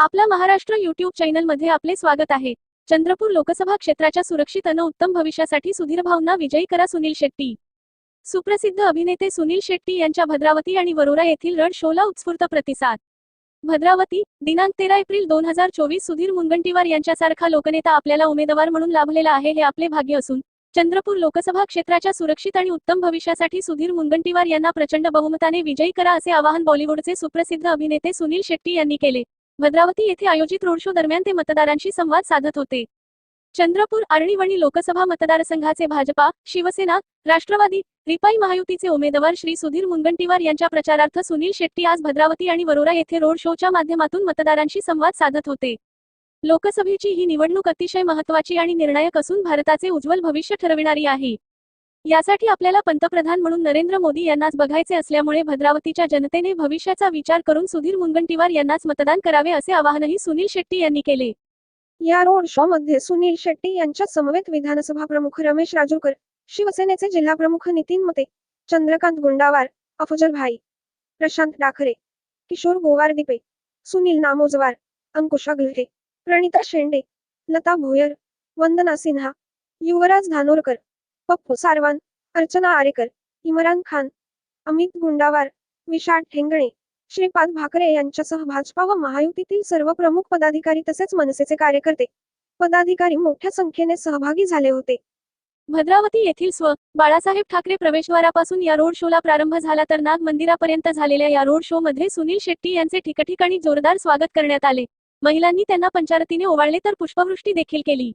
आपला महाराष्ट्र युट्यूब चॅनलमध्ये आपले स्वागत आहे. चंद्रपूर लोकसभा क्षेत्राच्या सुरक्षित अन उत्तम भविष्यासाठी सुधीर भावना विजयी करा सुनील शेट्टी. सुप्रसिद्ध अभिनेते सुनील शेट्टी यांच्या भद्रावती आणि वरोरा येथील रड शोला उत्स्फूर्त प्रतिसाद. भद्रावती दिनांक तेरा एप्रिल दोन हजार चोवीस सुधीर मुनगंटीवार यांच्यासारखा लोकनेता आपल्याला उमेदवार म्हणून लाभलेला आहे हे आपले भाग्य असून चंद्रपूर लोकसभा क्षेत्राच्या सुरक्षित आणि उत्तम भविष्यासाठी सुधीर मुनगंटीवार यांना प्रचंड बहुमताने विजयी करा असे आवाहन बॉलिवूडचे सुप्रसिद्ध अभिनेते सुनील शेट्टी यांनी केले. भद्रावती येथे आयोजित रोड शो दरम्यान ते मतदारांशी संवाद साधत होते. चंद्रपूर आरणीवणी लोकसभा मतदारसंघाचे भाजपा शिवसेना राष्ट्रवादी रिपाई महायुतीचे उमेदवार श्री सुधीर मुनगंटीवार यांच्या प्रचारार्थ सुनील शेट्टी आज भद्रावती आणि वरोरा येथे रोड शोच्या माध्यमातून मतदारांशी संवाद साधत होते. लोकसभेची ही निवडणूक अतिशय महत्वाची आणि निर्णायक असून भारताचे उज्ज्वल भविष्य ठरविणारी आहे. यासाठी आपल्याला पंतप्रधान म्हणून नरेंद्र मोदी यांनाच बघायचे असल्यामुळे भद्रावतीच्या जनतेने भविष्याचा विचार करून सुधीर मुनगंटीवार यांनाच मतदान करावे असे आवाहनही सुनील शेट्टी यांनी केले. या रोड शो मध्ये सुनील शेट्टी यांच्या समवेत विधानसभा प्रमुख रमेश राजूरकर शिवसेनेचे जिल्हा प्रमुख नितीन मते चंद्रकांत गुंडावार अफजल भाई प्रशांत डाखरे किशोर गोवार दिपे सुनील नामोजवार अंकुश अगलटे प्रणिता शेंडे लता भोयर वंदना सिन्हा युवराज धानोरकर पप्पू सारवान अर्चना आरेकर इमरान खान अमित गुंडावार विशाल ठेंगणे श्रीपाद भाकरे यांच्यासह भाजपा व महायुतीतील सर्व प्रमुख पदाधिकारी तसेच मनसेचे कार्यकर्ते पदाधिकारी मोठ्या संख्येने सहभागी झाले होते. भद्रावती येथील स्व बाळासाहेब ठाकरे प्रवेशद्वारापासून या रोड शोला प्रारंभ झाला तर नाग मंदिरापर्यंत झालेल्या या रोड शो मध्ये सुनील शेट्टी यांचे ठिकठिकाणी जोरदार स्वागत करण्यात आले. महिलांनी त्यांना पंचारतीने ओवाळले तर पुष्पवृष्टी देखील केली.